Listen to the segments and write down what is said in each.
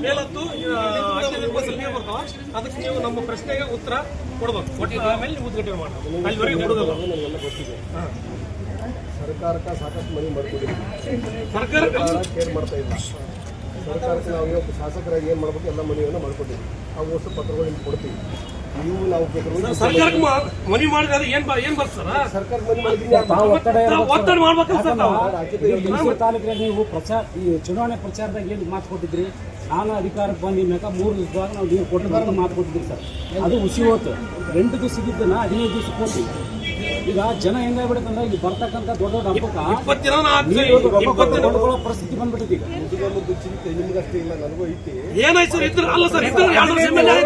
ಮೇಲತ್ತು ನೀರು ಬರ್ತಾವ ಅದಕ್ಕೆ ನೀವು ನಮ್ಮ ಪ್ರಶ್ನೆಗೆ ಉತ್ತರ ಕೊಡ್ಬೇಕು ಕೊಟ್ಟು ಆಮೇಲೆ ನೀವು ಉದ್ಘಾಟನೆ ಮಾಡೋದು ಅಲ್ಲಿವರೆಗೆ ನನಗೆಲ್ಲ ಸರ್ಕಾರಕ್ಕೆ ಸಾಕಷ್ಟು ಮನೆ ಮಾಡ್ಕೊಂಡಿದ್ದೀವಿ ಸರ್ಕಾರ ಸರ್ಕಾರ ಕೇರ್ ಮಾಡ್ತಾ ಇಲ್ಲ ಸರ್ಕಾರಕ್ಕೆ ನಾವು ಇವತ್ತು ಶಾಸಕರಾಗಿ ಏನು ಮಾಡಬೇಕು ಎಲ್ಲ ಮನವಿಯನ್ನು ಮಾಡ್ಕೊಂಡಿದ್ದೀವಿ ಆ ವಸ್ತು ಪತ್ರಗಳು ನಿಮ್ಗೆ ಕೊಡ್ತೀವಿ. ನೀವು ನಾವು ಬೇಕಾದ್ರೆ ಸರ್ಕಾರಕ್ಕೆ ಮಾ- ಮನವಿ ಮಾಡಿದ್ರೆ ಏನ್ ಬ- ಏನ್ ಬರ್ತಾರ ಸರ್ಕಾರ ಒತ್ತಡ ತಾಲೂಕಿನಲ್ಲಿ ನೀವು ಪ್ರಚಾರ ಈ ಚುನಾವಣೆ ಪ್ರಚಾರದಾಗ ಏನು ಮಾತು ಕೊಟ್ಟಿದ್ರಿ? ನಾನು ಅಧಿಕಾರಕ್ಕೆ ಬಂದಿದ್ದಾಗ ಮೂರು ದಿವಸದಾಗ ನಾವು ನೀವು ಕೊಟ್ಟು ಅಂತ ಮಾತು ಕೊಟ್ಟಿದ್ರಿ ಸರ್. ಅದು ಹುಸಿ ಹೋತು. ಎಂಟು ದಿವಸ ಸಿಗಿದ್ದನ್ನ ಹದಿನೈದು ದಿವಸ ಕೊಟ್ಟು ಈಗ ಜನ ಹೆಂಗಾಗ್ಬಿಡುತ್ತಂದ್ರೆ ಈಗ ಬರ್ತಕ್ಕಂಥ ದೊಡ್ಡ ದೊಡ್ಡ ಹಬ್ಬಕ್ಕೆ ಪರಿಸ್ಥಿತಿ ಬಂದ್ಬಿಟ್ಟಿದೆ ಈಗ. ಮುದ್ದು ಚಿಂತೆ ನಿಮ್ಗಷ್ಟೇ ಇಲ್ಲ ನನಗೂ ಐತಿ. ಏನಾಯ್ತು ಸರ್? ಇದ್ರ ಅಲ್ಲ ಸರ್ ಇದ್ರ ಎರಡು ವರ್ಷ ಎಂ ಎಲ್ ಎ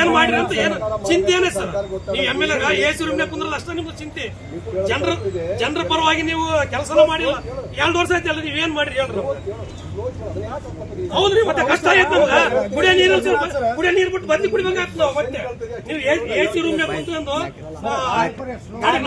ಏನ್ ಮಾಡಿರಿ ಅಂತ ಏನು ಚಿಂತೆ ಏನೇ ಸರ್? ನೀವು ಎಂ ಎಲ್ ಎ ಕುಂದ್ರಲ್ಲ ಅಷ್ಟೇ ನಿಮ್ದು ಚಿಂತೆ. ಜನರ ಜನರ ಪರವಾಗಿ ನೀವು ಕೆಲಸನೂ ಮಾಡಿಲ್ಲ. ಎರಡು ವರ್ಷ ಆಯ್ತಲ್ಲ ನೀವು ಏನ್ ಮಾಡಿರಿ ಹೇಳ್ರಿ. ಹೌದ್ರಿ ಮತ್ತೆ ಕಷ್ಟ ಆಯ್ತು ನಮ್ಗೆ. ಕುಡಿಯೋ ನೀರು ಕುಡಿಯೋ ನೀರು ಬಿಟ್ಟು ಬದ್ಲಿ ಕುಡಿಬೇಕಾಗ್ತದ ನಾವು ಮತ್ತೆ. ನೀವು ಎ ಸಿ ರೂಮ್ ಕುಂತ್ಕೊಂಡು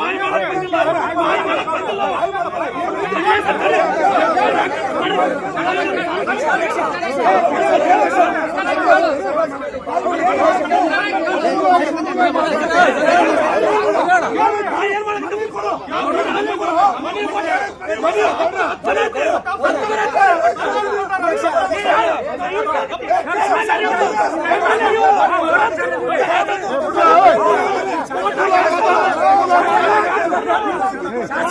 Hey, మన